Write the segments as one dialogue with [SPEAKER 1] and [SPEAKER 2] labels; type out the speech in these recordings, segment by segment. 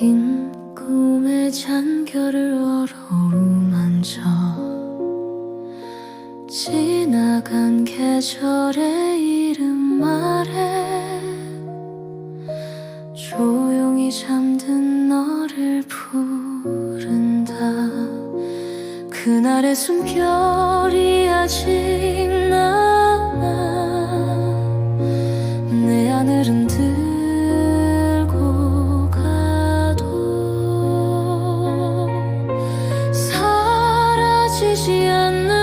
[SPEAKER 1] 긴 꿈의 잔결을 어루만져 지나간 계절의 이름 말해 조용히 잠든 너를 부른다. 그날의 숨결이 아직 지지 않는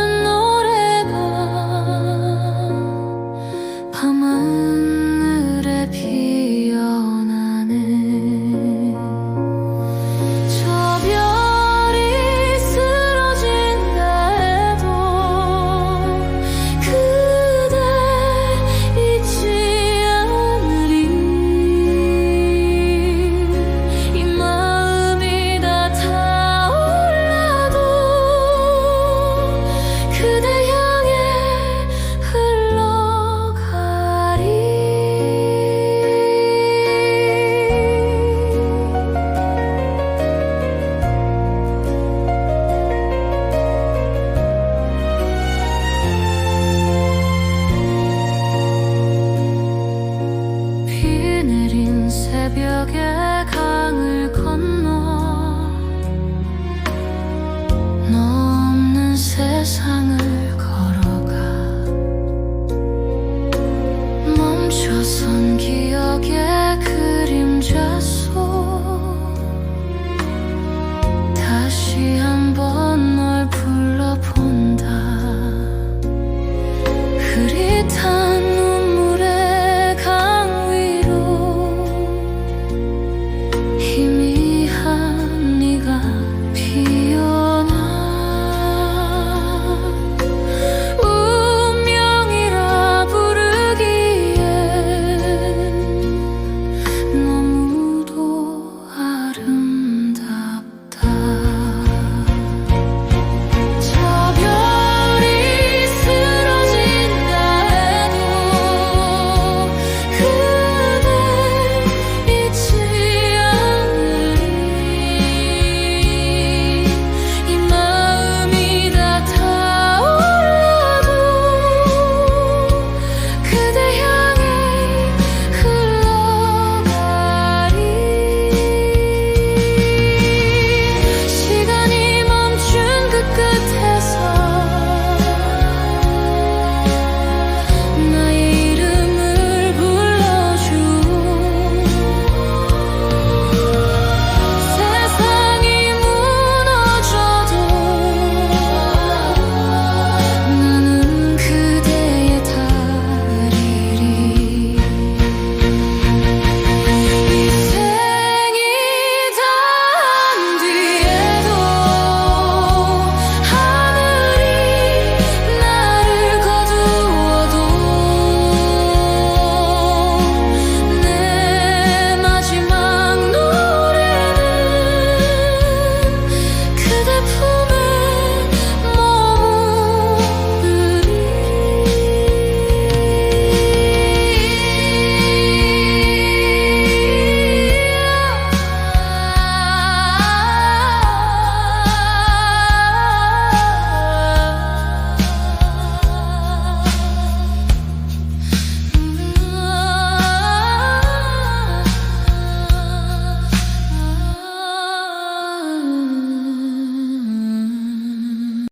[SPEAKER 1] 새벽에 강을 건너 너 없는 세상을 걸어가. 멈춰선 길